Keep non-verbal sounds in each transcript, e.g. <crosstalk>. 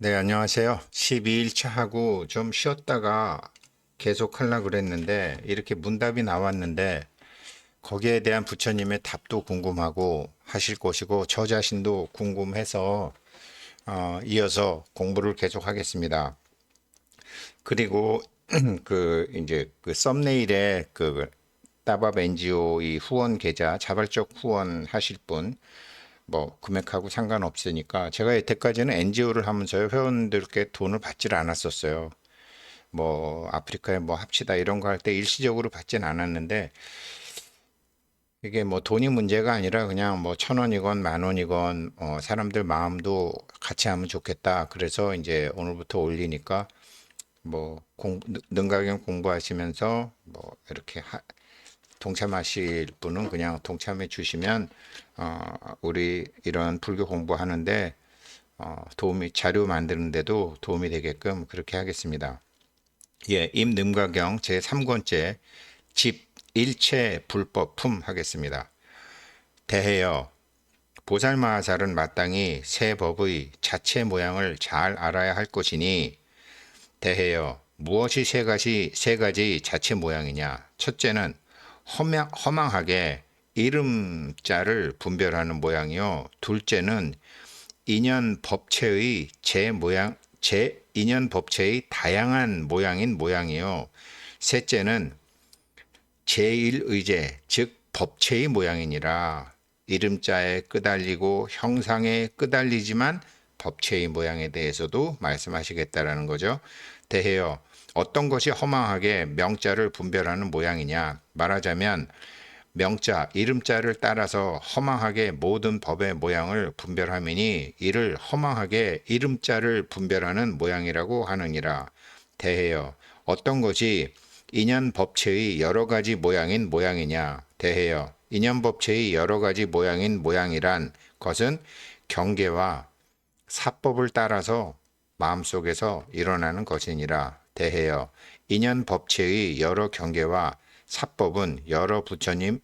네, 안녕하세요. 12일차 하고 좀 쉬었다가 계속 하려고 그랬는데 이렇게 문답이 나왔는데 거기에 대한 부처님의 답도 궁금하고 하실 것이고 저 자신도 궁금해서 어, 이어서 공부를 계속 하겠습니다. 그리고 <clears throat> 그 이제 그 썸네일에 그 따밥 NGO 이 후원 계좌 자발적 후원 하실 분 뭐 금액하고 상관없으니까 제가 여태까지는 NGO를 하면서 회원들께 돈을 받질 않았었어요. 뭐 아프리카에 뭐 합시다 이런 거 할 때 일시적으로 받진 않았는데 이게 뭐 돈이 문제가 아니라 그냥 뭐 천 원이건 만 원이건 어 사람들 마음도 같이 하면 좋겠다. 그래서 이제 오늘부터 올리니까 뭐 공, 능가경 공부하시면서 뭐 이렇게 하, 동참하실 분은 그냥 동참해 주시면 어, 우리 이런 불교 공부하는데 어, 도움이 자료 만드는데도 도움이 되게끔 그렇게 하겠습니다. 예, 임능가경 제 3권째 집 일체 불법 품 하겠습니다. 대해여 보살마하살은 마땅히 새 법의 자체 모양을 잘 알아야 할 것이니 대해여 무엇이 세 가지 세 가지 자체 모양이냐? 첫째는 허망, 허망하게 이름자를 분별하는 모양이요. 둘째는 인연 법체의 제 모양 제 인연 법체의 다양한 모양인 모양이요. 셋째는 제1의제 즉 법체의 모양이니라. 이름자에 끄달리고 형상에 끄달리지만 법체의 모양에 대해서도 말씀하시겠다라는 거죠. 대해요. 어떤 것이 허망하게 명자를 분별하는 모양이냐? 말하자면 명자, 이름자를 따라서 허망하게 모든 법의 모양을 분별함이니 이를 허망하게 이름자를 분별하는 모양이라고 하느니라. 대해요. 어떤 것이 인연 법체의 여러 가지 모양인 모양이냐? 대해요. 인연 법체의 여러 가지 모양인 모양이란 것은 경계와 사법을 따라서 마음속에서 일어나는 것이니라. 대해여 인연 법체의 여러 경계와 사법은 여러 부처님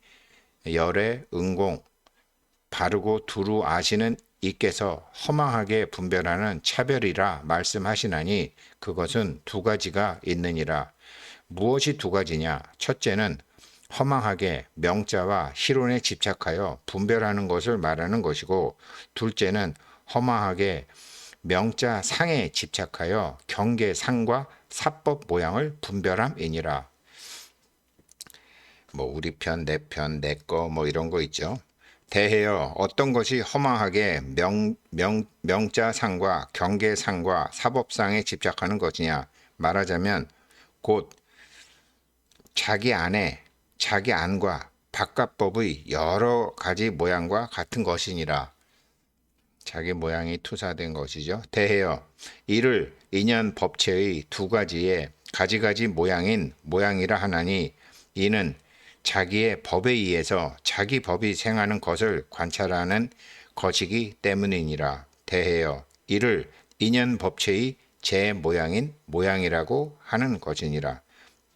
열의 응공 바르고 두루 아시는 이께서 허망하게 분별하는 차별이라 말씀하시나니 그것은 두 가지가 있느니라. 무엇이 두 가지냐? 첫째는 허망하게 명자와 희론에 집착하여 분별하는 것을 말하는 것이고 둘째는 허망하게 명자 상에 집착하여 경계 상과 사법 모양을 분별함이니라. 뭐 우리 편, 내 편, 내 거 뭐 이런 거 있죠. 대해여 어떤 것이 허망하게 명, 명, 명자상과 경계상과 사법상에 집착하는 것이냐 말하자면 곧 자기 안에 자기 안과 바깥법의 여러 가지 모양과 같은 것이니라. 자기 모양이 투사된 것이죠. 대해여 이를 인연 법체의 두 가지의 가지가지 모양인 모양이라 하나니 이는 자기의 법에 의해서 자기 법이 생하는 것을 관찰하는 것이기 때문이니라. 대해여 이를 인연 법체의 제 모양인 모양이라고 하는 것이니라.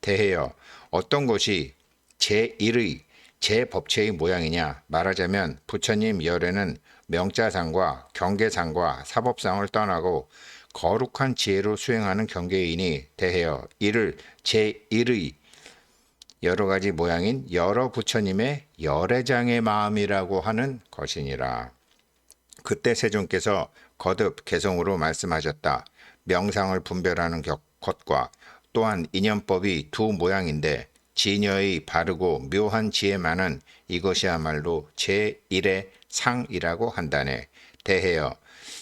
대해여 어떤 것이 제1의 제 법체의 모양이냐 말하자면 부처님 열에는 명자상과 경계상과 사법상을 떠나고 거룩한 지혜로 수행하는 경계인이 대하여 이를 제1의 여러 가지 모양인 여러 부처님의 열애장의 마음이라고 하는 것이니라. 그때 세존께서 거듭 개성으로 말씀하셨다. 명상을 분별하는 것과 또한 인연법이 두 모양인데 진여의 바르고 묘한 지혜만은 이것이야말로 제1의 상이라고 한다네. 대해여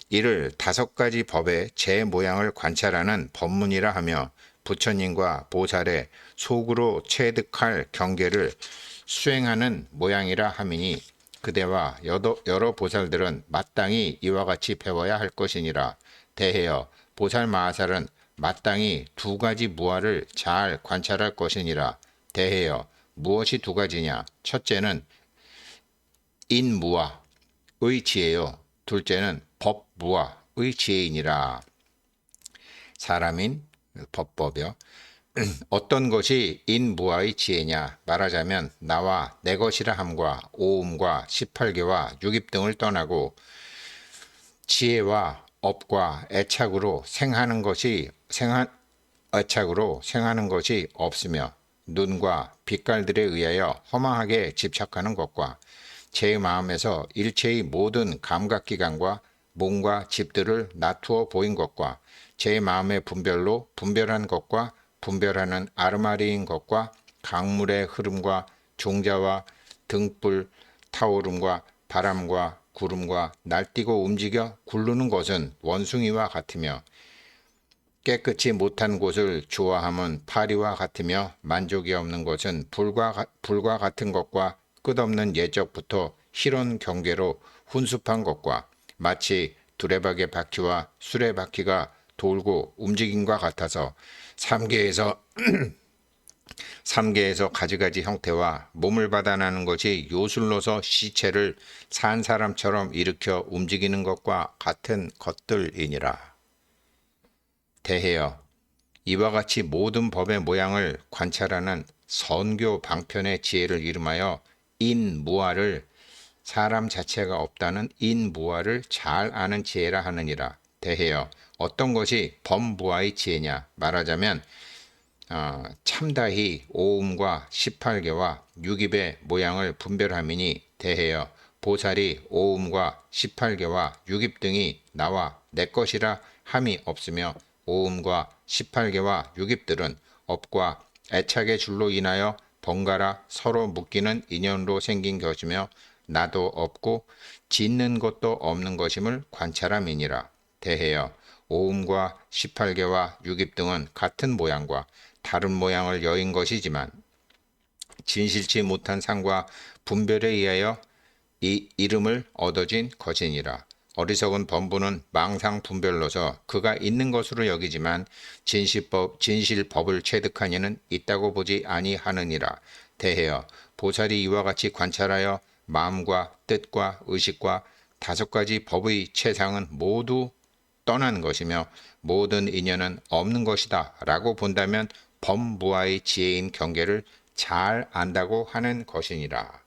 이를 다섯 가지 법의 제 모양을 관찰하는 법문이라 하며 부처님과 보살의 속으로 체득할 경계를 수행하는 모양이라 함이니 그대와 여러, 보살들은 마땅히 이와 같이 배워야 할 것이니라. 대해여 보살 마하살은 마땅히 두 가지 무아를 잘 관찰할 것이니라. 대해여 무엇이 두 가지냐? 첫째는 인무아의 지혜요. 둘째는 법무아의 지혜이니라. 사람인 법법이요. <clears throat> 어떤 것이 인무아의 지혜냐 말하자면 나와 내 것이라 함과 오음과 18개와 육입 등을 떠나고 지혜와 업과 애착으로 생하는 것이 생한 애착으로 생하는 것이 없으며 눈과 빛깔들에 의하여 허망하게 집착하는 것과 제 마음에서 일체의 모든 감각기관과 몸과 집들을 나투어 보인 것과 제 마음의 분별로 분별한 것과 분별하는 아르마리인 것과 강물의 흐름과 종자와 등불 타오름과 바람과 구름과 날뛰고 움직여 굴르는 것은 원숭이와 같으며 깨끗이 못한 곳을 좋아함은 파리와 같으며 만족이 없는 것은 불과, 가- 불과 같은 것과 끝없는 예적부터 희론 경계로 훈습한 것과 마치 두레박의 바퀴와 수레 바퀴가 돌고 움직임과 같아서 삼계에서 <clears throat> 삼계에서 가지가지 형태와 몸을 받아나는 것이 요술로서 시체를 산 사람처럼 일으켜 움직이는 것과 같은 것들이니라. 대해여 이와 같이 모든 법의 모양을 관찰하는 선교 방편의 지혜를 이름하여 인무아를 사람 자체가 없다는 인무아를 잘 아는 지혜라 하느니라. 대해여 어떤 것이 범무아의 지혜냐? 말하자면 어, 참다히 오음과 18개와 6입의 모양을 분별함이니 대해여 보살이 오음과 18개와 6입 등이 나와 내 것이라 함이 없으며 오음과 18개와 6입들은 업과 애착의 줄로 인하여 번갈아 서로 묶이는 인연으로 생긴 것이며 나도 없고 짓는 것도 없는 것임을 관찰함이니라. 대해여 오음과 18개와 6입 등은 같은 모양과 다른 모양을 여인 것이지만 진실치 못한 상과 분별에 의하여 이 이름을 얻어진 것이니라. 어리석은 범부는 망상 분별로서 그가 있는 것으로 여기지만 진실법 진실법을 체득한 이는 있다고 보지 아니하느니라. 대해여 보살이 이와 같이 관찰하여 마음과 뜻과 의식과 다섯 가지 법의 최상은 모두 떠난 것이며 모든 인연은 없는 것이다 라고 본다면 범무아의 지혜인 경계를 잘 안다고 하는 것이니라.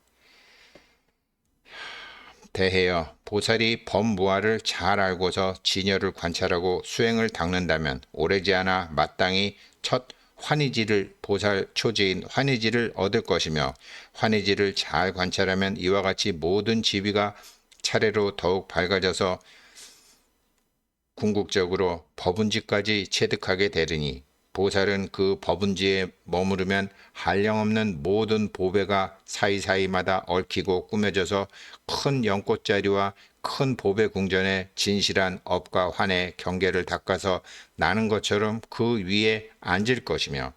대해여 보살이 범무아를 잘 알고서 진여를 관찰하고 수행을 닦는다면 오래지 않아 마땅히 첫 환희지를 보살 초지인 환희지를 얻을 것이며 환희지를 잘 관찰하면 이와 같이 모든 지위가 차례로 더욱 밝아져서 궁극적으로 법운지까지 체득하게 되리니 보살은 그 법운지에 머무르면 한량없는 모든 보배가 사이사이마다 얽히고 꾸며져서 큰 연꽃자리와 큰 보배 궁전에 진실한 업과 환의 경계를 닦아서 나는 것처럼 그 위에 앉을 것이며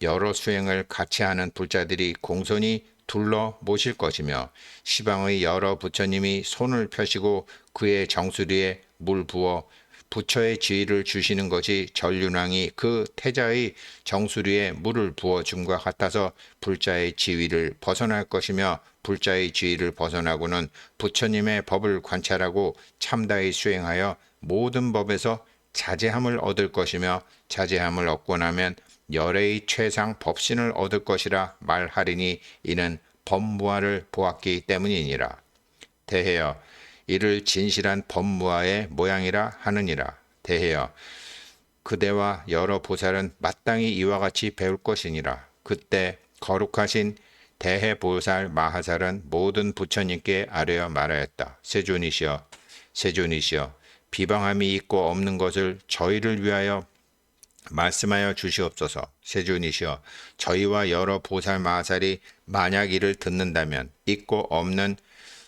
여러 수행을 같이 하는 불자들이 공손히 둘러 모실 것이며 시방의 여러 부처님이 손을 펴시고 그의 정수리에 물 부어 부처의 지위를 주시는 것이 전륜왕이 그 태자의 정수리에 물을 부어 줌과 같아서 불자의 지위를 벗어날 것이며 불자의 지위를 벗어나고는 부처님의 법을 관찰하고 참다히 수행하여 모든 법에서 자제함을 얻을 것이며 자제함을 얻고 나면 열애의 최상 법신을 얻을 것이라 말하리니 이는 법무화를 보았기 때문이니라. 대해여 이를 진실한 법무화의 모양이라 하느니라. 대해여 그대와 여러 보살은 마땅히 이와 같이 배울 것이니라. 그때 거룩하신 대해보살 마하살은 모든 부처님께 아뢰어 말하였다. 세존이시여, 세존이시여, 비방함이 있고 없는 것을 저희를 위하여 말씀하여 주시옵소서. 세존이시여, 저희와 여러 보살 마하살이 만약 이를 듣는다면 있고 없는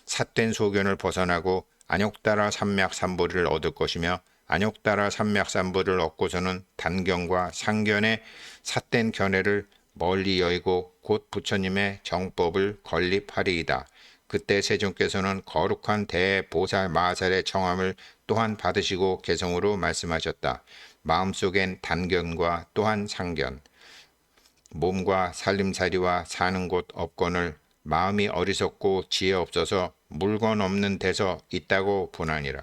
삿된 소견을 벗어나고 안욕따라 삼맥삼보리를 얻을 것이며 안욕따라 삼맥삼보리를 얻고서는 단견과 상견의 삿된 견해를 멀리 여의고 곧 부처님의 정법을 건립하리이다. 그때 세존께서는 거룩한 대보살 마하살의 청함을 또한 받으시고 개성으로 말씀하셨다. 마음속엔 단견과 또한 상견, 몸과 살림살이와 사는 곳 업권을 마음이 어리석고 지혜 없어서 물건 없는 데서 있다고 보나니라.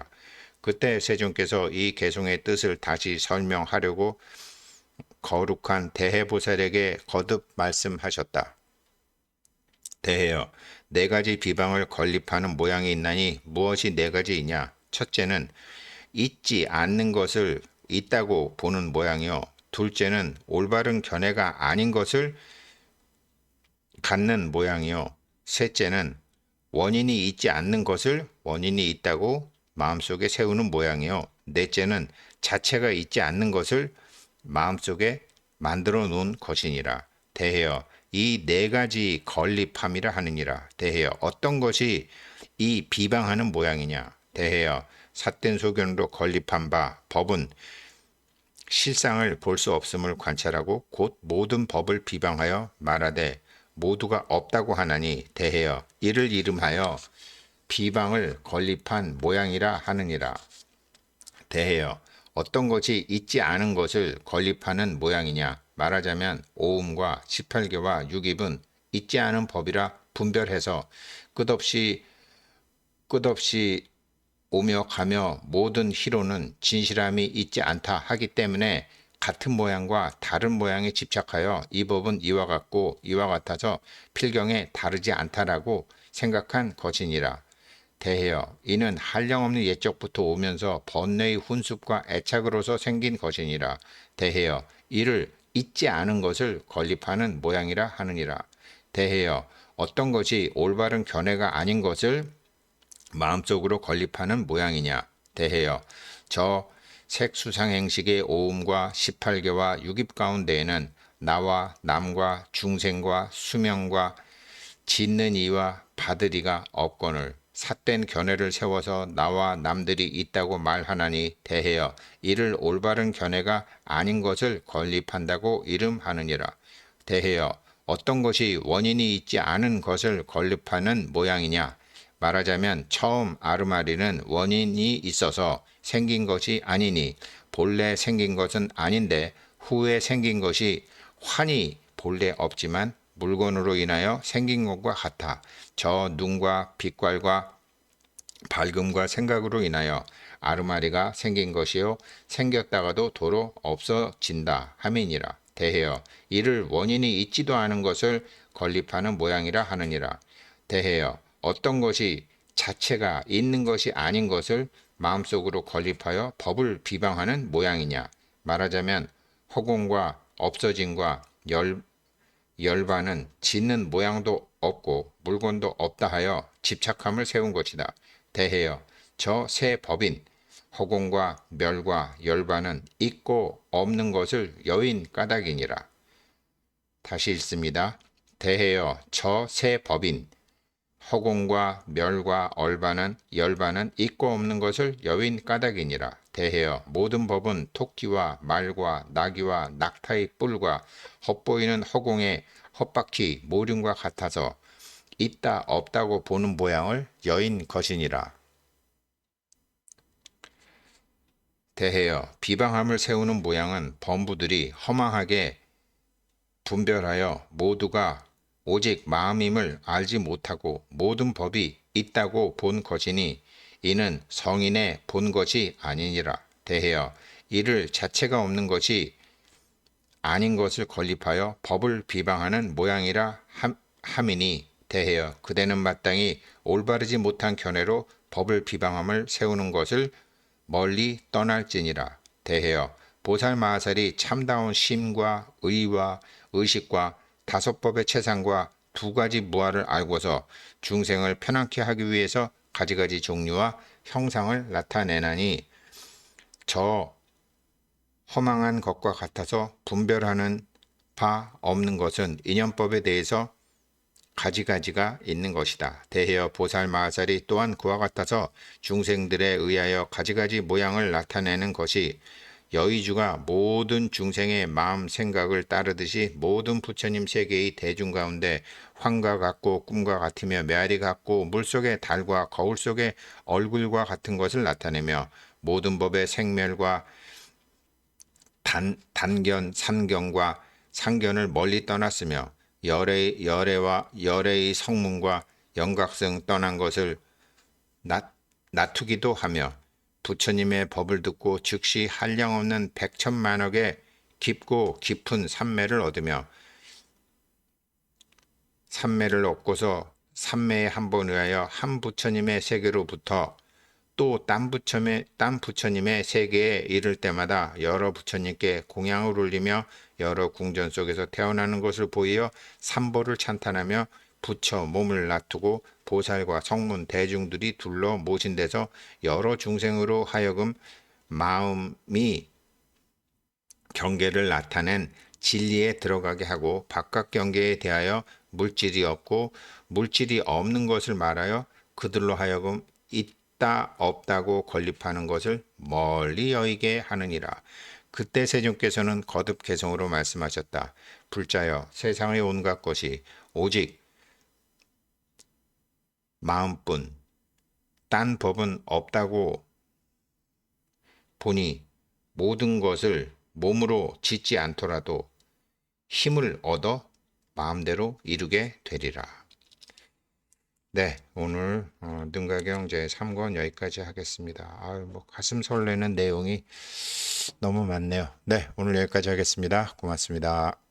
그때 세존께서 이 개송의 뜻을 다시 설명하려고 거룩한 대해보살에게 거듭 말씀하셨다. 대해여, 네 가지 비방을 건립하는 모양이 있나니 무엇이 네 가지이냐? 첫째는 있지 않는 것을 있다고 보는 모양이요. 둘째는 올바른 견해가 아닌 것을 갖는 모양이요. 셋째는 원인이 있지 않는 것을 원인이 있다고 마음속에 세우는 모양이요. 넷째는 자체가 있지 않는 것을 마음속에 만들어 놓은 것이니라. 대해여 이 네 가지 건립함이라 하느니라. 대해여 어떤 것이 이 비방하는 모양이냐. 대해여 삿된 소견으로 건립한 바 법은 실상을 볼 수 없음을 관찰하고 곧 모든 법을 비방하여 말하되 모두가 없다고 하나니 대해여 이를 이름하여 비방을 건립한 모양이라 하느니라. 대해여 어떤 것이 있지 않은 것을 건립하는 모양이냐 말하자면 오음과 18개와 6입은 있지 않은 법이라 분별해서 끝없이 끝없이 오며 가며 모든 희로는 진실함이 있지 않다 하기 때문에 같은 모양과 다른 모양에 집착하여 이 법은 이와 같고 이와 같아서 필경에 다르지 않다라고 생각한 것이니라. 대해여 이는 한량없는 옛적부터 오면서 번뇌의 훈습과 애착으로서 생긴 것이니라. 대해여 이를 잊지 않은 것을 건립하는 모양이라 하느니라. 대해여 어떤 것이 올바른 견해가 아닌 것을 마음속으로 건립하는 모양이냐 대해여 저 색수상행식의 오음과 18개와 6입 가운데에는 나와 남과 중생과 수명과 짓는 이와 받으리가 없거늘 삿된 견해를 세워서 나와 남들이 있다고 말하나니 대해여 이를 올바른 견해가 아닌 것을 건립한다고 이름하느니라. 대해여 어떤 것이 원인이 있지 않은 것을 건립하는 모양이냐 말하자면 처음 아르마리는 원인이 있어서 생긴 것이 아니니 본래 생긴 것은 아닌데 후에 생긴 것이 환히 본래 없지만 물건으로 인하여 생긴 것과 같아 저 눈과 빛깔과 밝음과 생각으로 인하여 아르마리가 생긴 것이요 생겼다가도 도로 없어진다 함이니라. 대해여 이를 원인이 있지도 않은 것을 건립하는 모양이라 하느니라. 대해여 어떤 것이 자체가 있는 것이 아닌 것을 마음속으로 건립하여 법을 비방하는 모양이냐 말하자면 허공과 없어짐과 열, 열반은 짓는 모양도 없고 물건도 없다 하여 집착함을 세운 것이다. 대해여 저 새 법인 허공과 멸과 열반은 있고 없는 것을 여인 까닭이니라. 다시 읽습니다. 대해여 저 새 법인 허공과 멸과 얼반은 열반은 있고 없는 것을 여인 까닭이니라. 대해여 모든 법은 토끼와 말과 나귀와 낙타의 뿔과 헛보이는 허공의 헛바퀴 모륜과 같아서 있다 없다고 보는 모양을 여인 것이니라. 대해여 비방함을 세우는 모양은 범부들이 허망하게 분별하여 모두가 오직 마음임을 알지 못하고 모든 법이 있다고 본 것이니 이는 성인의 본 것이 아니니라. 대해여 이를 자체가 없는 것이 아닌 것을 건립하여 법을 비방하는 모양이라 함, 함이니. 대해여 그대는 마땅히 올바르지 못한 견해로 법을 비방함을 세우는 것을 멀리 떠날지니라. 대해여 보살 마하살이 참다운 심과 의와 의식과 다섯 법의 채상과 두 가지 무아를 알고서 중생을 편안케 하기 위해서 가지가지 종류와 형상을 나타내나니 저 허망한 것과 같아서 분별하는 바 없는 것은 인연법에 대해서 가지가지가 있는 것이다. 대해여 보살 마하살이 또한 그와 같아서 중생들에 의하여 가지가지 모양을 나타내는 것이 여의주가 모든 중생의 마음 생각을 따르듯이 모든 부처님 세계의 대중 가운데 환과 같고 꿈과 같으며 메아리 같고 물속의 달과 거울 속의 얼굴과 같은 것을 나타내며 모든 법의 생멸과 단, 단견, 산경과 상견을 멀리 떠났으며 열의, 열애와 열애의 성문과 영각성 떠난 것을 나, 나투기도 하며 부처님의 법을 듣고 즉시 한량 없는 백천만억의 깊고 깊은 삼매를 얻으며 삼매를 얻고서 삼매에 한 번 의하여 한 부처님의 세계로부터 또 딴 부처님의 딴 부처님의 세계에 이를 때마다 여러 부처님께 공양을 올리며 여러 궁전 속에서 태어나는 것을 보이어 삼보를 찬탄하며 부처 몸을 놔두고 보살과 성문 대중들이 둘러 모신 데서 여러 중생으로 하여금 마음이 경계를 나타낸 진리에 들어가게 하고 바깥 경계에 대하여 물질이 없고 물질이 없는 것을 말하여 그들로 하여금 있다 없다고 건립하는 것을 멀리 여기게 하느니라. 그때 세존께서는 거듭 개성으로 말씀하셨다. 불자여 세상의 온갖 것이 오직 마음뿐 딴 법은 없다고 보니 모든 것을 몸으로 짓지 않더라도 힘을 얻어 마음대로 이루게 되리라. 네, 오늘 어, 능가경 제 3권 여기까지 하겠습니다. 아유, 뭐 가슴 설레는 내용이 너무 많네요. 네, 오늘 여기까지 하겠습니다. 고맙습니다.